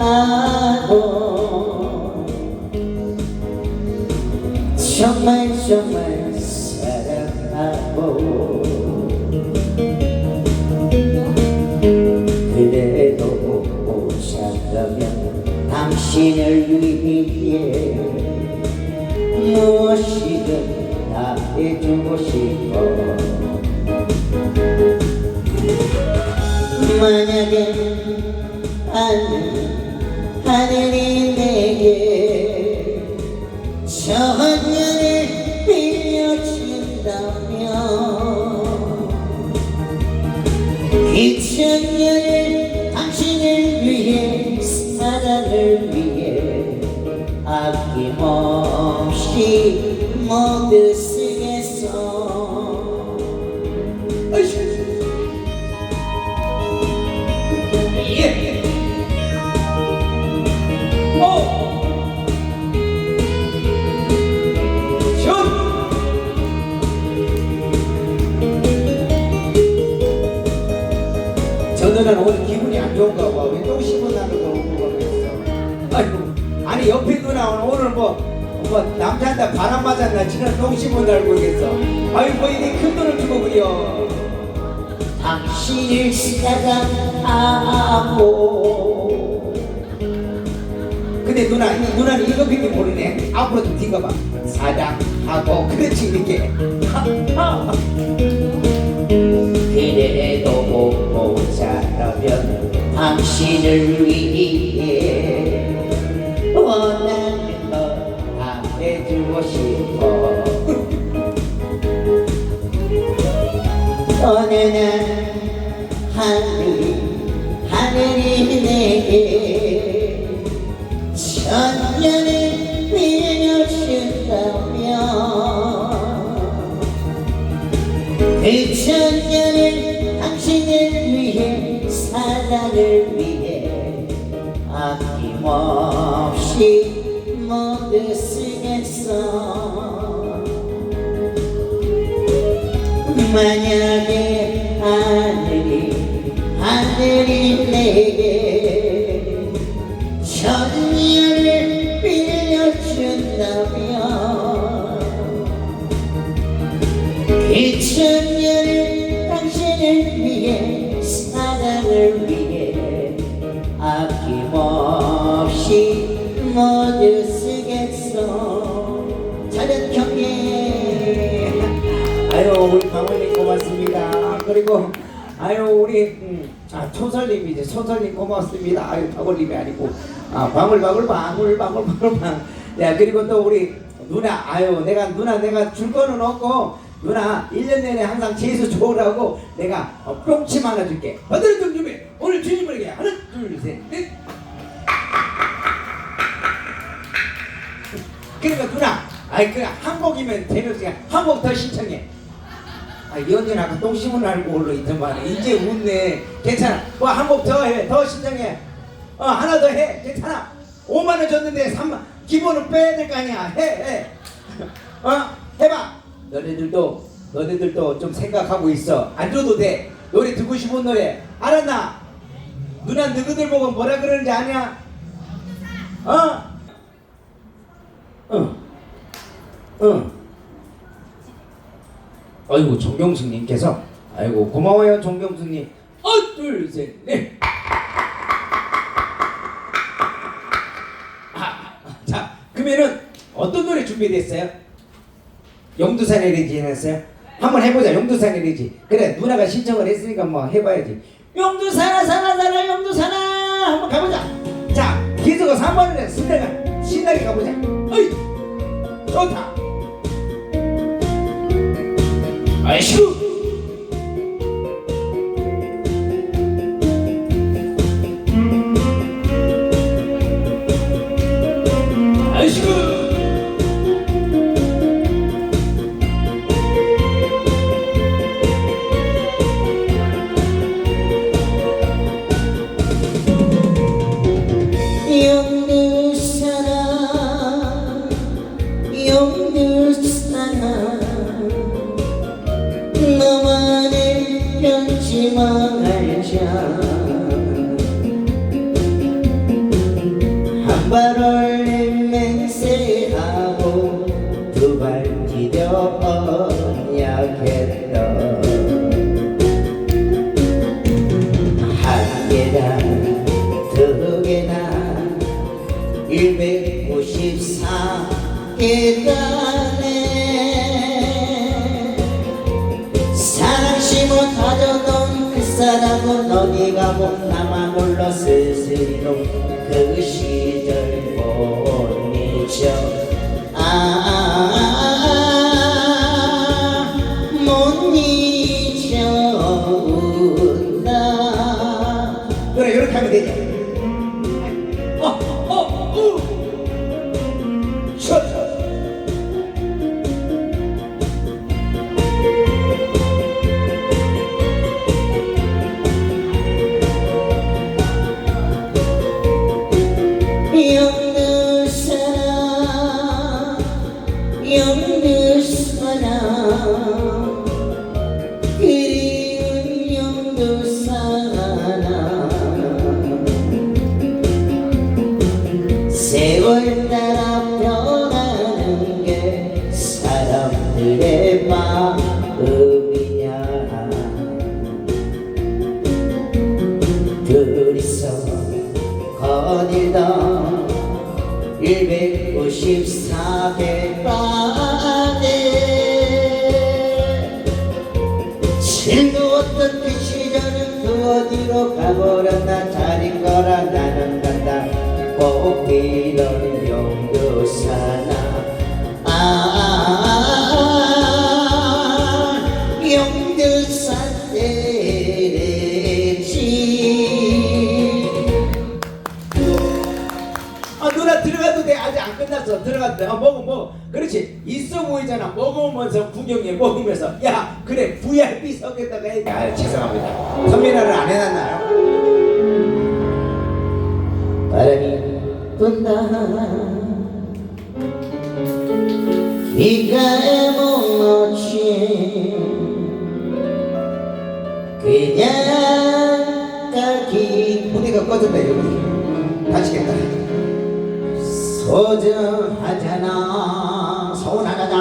하고 정말 정말 사랑하고 아낌없이 모두 쓰겠어. 저들은 오늘 기분이 안 좋은가 봐. 뭐, 뭐 남자한테 바람 맞았나? 지난 줄 알고 있겠어. 아이고 이게 큰 돈을 주고 그려. 당신을 사랑하고. 근데 누나 이 누나는 이거 밖에 모르네. 앞으로 좀 뒤가 봐. 사랑하고. 그렇지 이렇게. 그래도 못 모자라면 당신을 위해 어느 날 하늘 하늘이 내게 천년을 빌려준다면 그 천년을 당신을 위해 사랑을 위해 아낌없이 모두 쓰겠어 만약에 하늘이 하늘이 내게 천년을 빌려준다면 이 천년을 당신을 위해 사랑을 위해 아낌없이 모두 쓰겠어 자연 경례 아유 우리 고맙습니다 그리고 아유 우리 음, 아 초설님 이제 초설님 고맙습니다. 아유 방울님이 아니고. 아 방울방울 방울 방울 방울 방. 야, 그리고 또 우리 누나 아유 내가 누나 내가 줄 거는 없고 누나 1년 내내 항상 재수 좋으라고 내가 어, 뿅침 하나 줄게. 어디를 좀 준비. 오늘 주님에게 하나 둘셋 넷. 그러니까 누나 아이 그 한복이면 재미없으니까 한복 더 신청해 아 연준 아까 똥 심은 알고 올라 있더만 이제 웃네. 괜찮아. 뭐 한복 더 해. 더 신청해. 어 하나 더 해. 괜찮아. 5만 원 줬는데 3만 기본은 빼야 될 거 아니야. 해해. 어 해봐. 너네들도 너네들도 좀 생각하고 있어. 안 줘도 돼. 노래 듣고 싶은 노래. 알았나? 누나 너희들 보고 뭐라 그러는지 아냐? 어? 응. 응. 아이고 정경숙님께서 아이고 고마워요 정경숙님. 어, 둘, 셋, 넷. 아, 자 그러면은 어떤 노래 준비됐어요? 용두산의 리지 해놨어요? 한번 해보자 용두산의 리지. 그래 누나가 신청을 했으니까 뭐 해봐야지. 용두산아 산아 산아 용두산아 한번 가보자. 자 기수가 3번을 해 신나게 신나게 가보자. 어이 좋다. 아이슈! 아이슈! 영들 사랑 영들 스스로 그 시절 못 잊어 아 세월 따 가버렸나 잘인 거라 나는 간다. 꼭 이런 용도 사나. 아 산대지. 아 누나 들어가도 돼아 먹어 먹어. 그렇지. 있어 보이잖아. 먹으면서 구경해. 먹으면서. 야 그래. VIP 석에다가 해. 아 죄송합니다. 선민아를 안 해놨 소중하잖아. 서운하잖아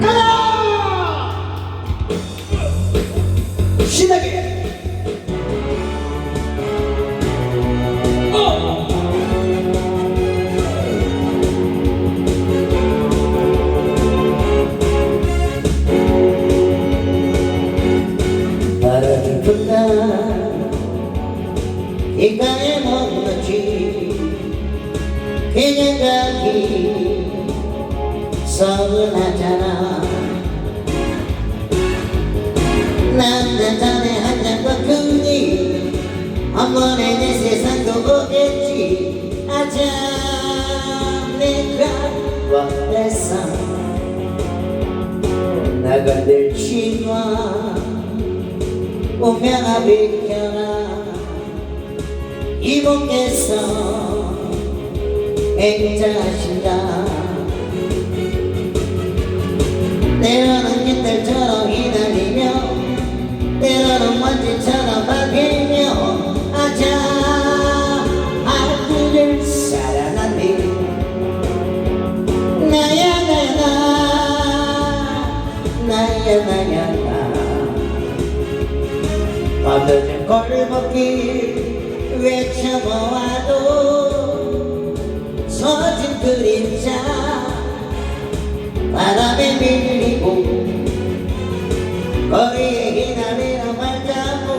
가자! 신나게 바람이 분다 이가에 서운하잖아. 난내 잔에 한잔더 큰니 한 번에 내 세상도 오겠지. 아자 내가 원했어. 나 건들지 마 운명아 비켜라. 이분께서 행자 때로는 깃들처럼 휘날리며 때로는 먼지처럼 밟히며 아자 하늘을 살아났니. 나야 나야 나 나야 나야 나. 밤늦은 골목길 외쳐보아도 서진 그림자 바람에 밀리고 거리에 휘날리는 발자국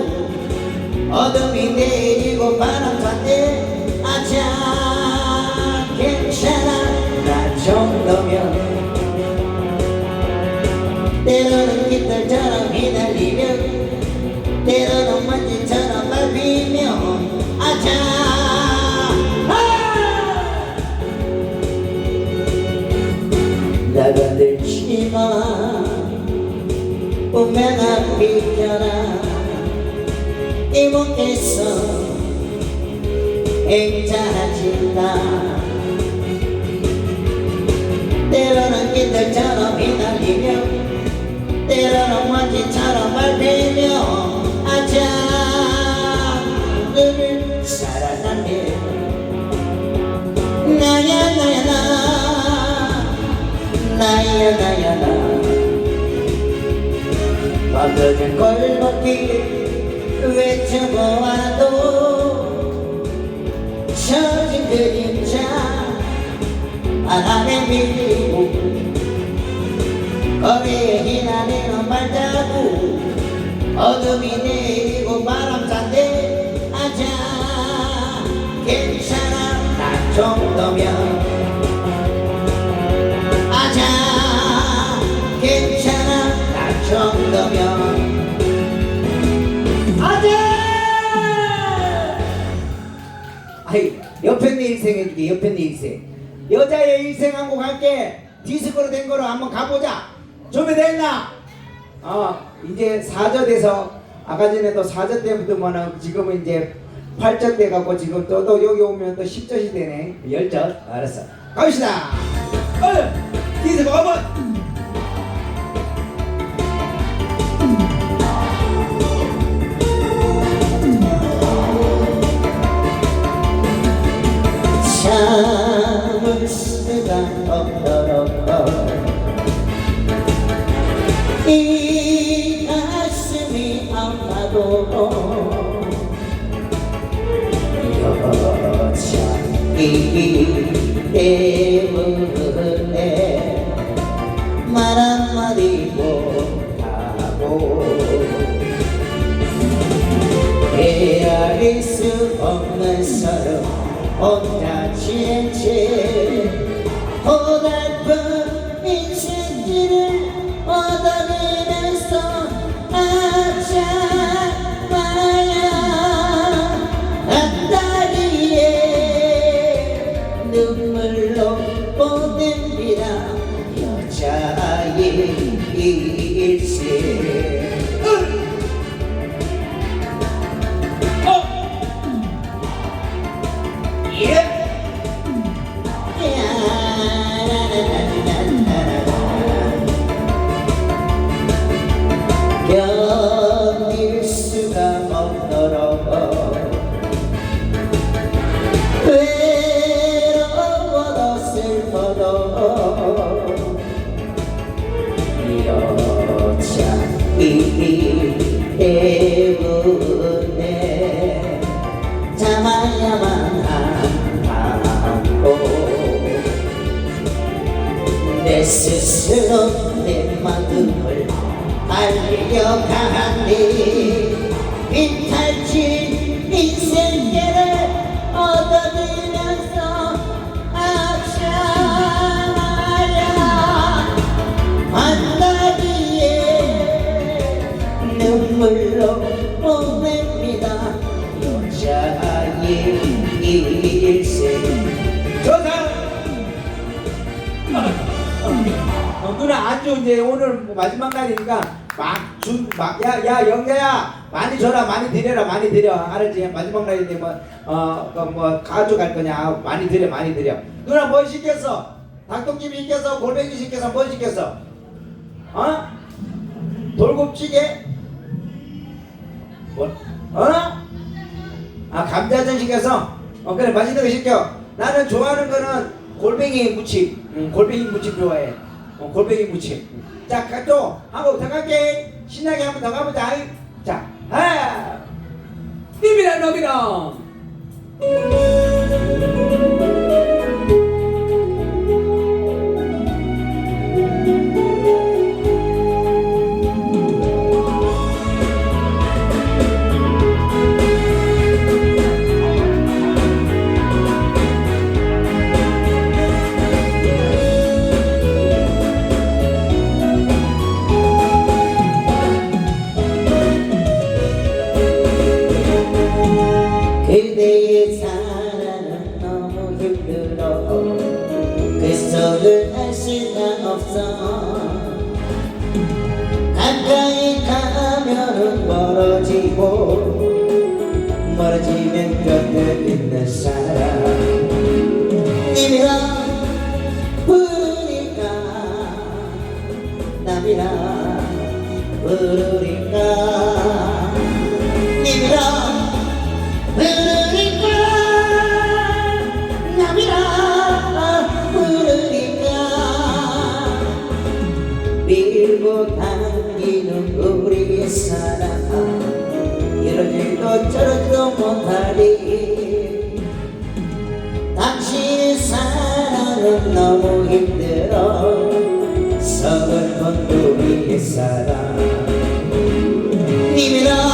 어둠이 내리고 바람 탔대 아자 괜찮아. 나 정도면 때로는 깃털처럼 휘날리며 때로는 먼지 꿈에나 비켜라. 이목에서 액자진다. 때로는 깃털처럼 휘날리며 때로는 먼지처럼 밟히며 아차 너를 사랑하네. 나야 나야 나. 나야 나야 나. 만드는 골목길 외쳐보아도 처진 그림자 바람에 밀리고 거리에 희나리는 발자국 어둠이 내리고 바람 잔대 아자 괜찮아 나 정도면 내 일생 해줄게 옆에 내 일생. 여자의 일생 한 곡 할게. 디스코로 된 거로 한번 가보자. 준비됐나? 어 이제 4절 돼서 아까 전에 또 4절 때부터만은 지금은 이제 8절 돼 갖고 지금 또, 또 여기 오면 또 10절이 되네. 10절 알았어. 갑시다. 어, 디스코 한번 이 가슴이 아파도 여자이기 때문에 말 한마디 못하고 헤아릴 수 없는 서로 혼자 지낸 채 고달픈 인생길을 얻어내 알려가니 비탈진 인생계를 얻어내면서 아차마야 만나기에 눈물로 보냅니다. 여자의 일생. 좋다 어, 누나 안주 이제 오늘 뭐 마지막 날이니까 막 준 막 야 야 영자야 많이 줘라 많이 드려라 많이 드려. 알았지? 마지막 날인데 뭐어뭐 가져갈 거냐? 많이 드려 많이 드려. 누나 뭐 시켰어? 닭똥집 시켰어? 골뱅이 시켰어? 뭐 시켰어? 어? 돌곱찌개 뭐 어? 아 감자전 시켜서 어 그래 맛있는 거 시켜. 나는 좋아하는 거는 골뱅이 무침. 응, 골뱅이 무침 좋아해. 어, 골뱅이 무침 자 또 한번 더 갈게. 신나게 한번 더 가보자. 자 하나 님이랑 너비랑 이것저것도 못하리? 당신의 사랑은 너무 힘들어. 서글픈 우리의 사랑 님이 너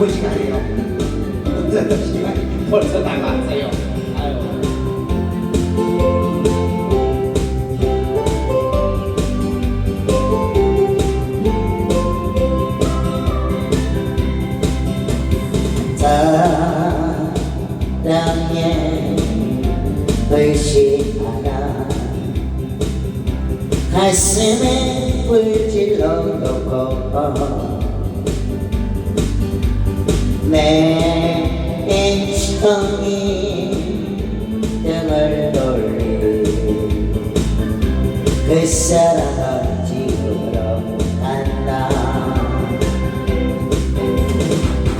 我不喜欢你哦。真的喜欢你我吃奶了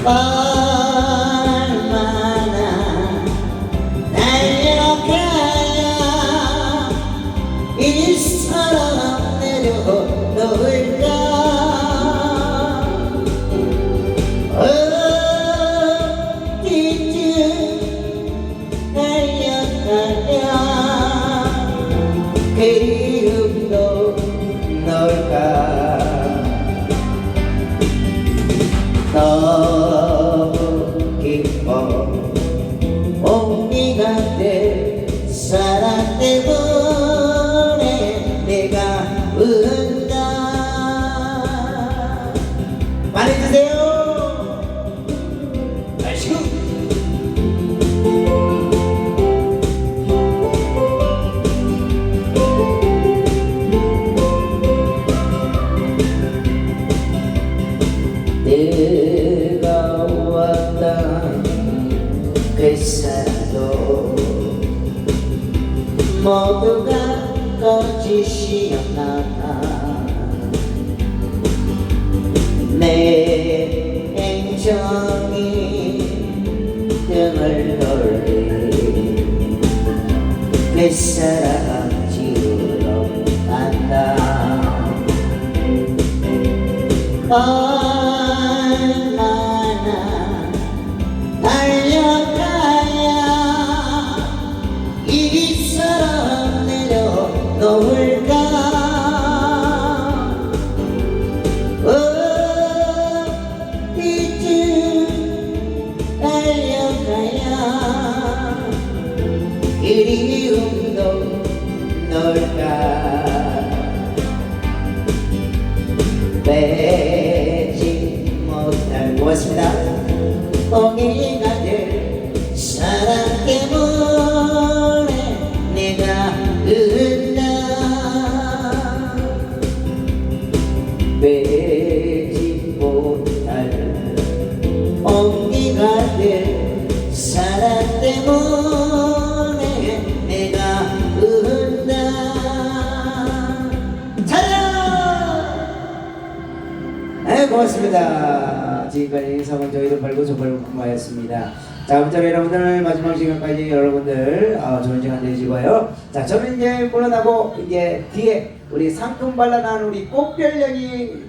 Bye. 햇사람 지으러 간다. 아. Amen. 지금까지 성원 저희도 발고 저발고 kum마였습니다. 자, 아무쪼록 여러분들 마지막 시간까지 여러분들 어, 좋은 시간 되시고요. 자, 저는 이제 물러나고 이제 뒤에 우리 상큼 발랄한 우리 꽃별령이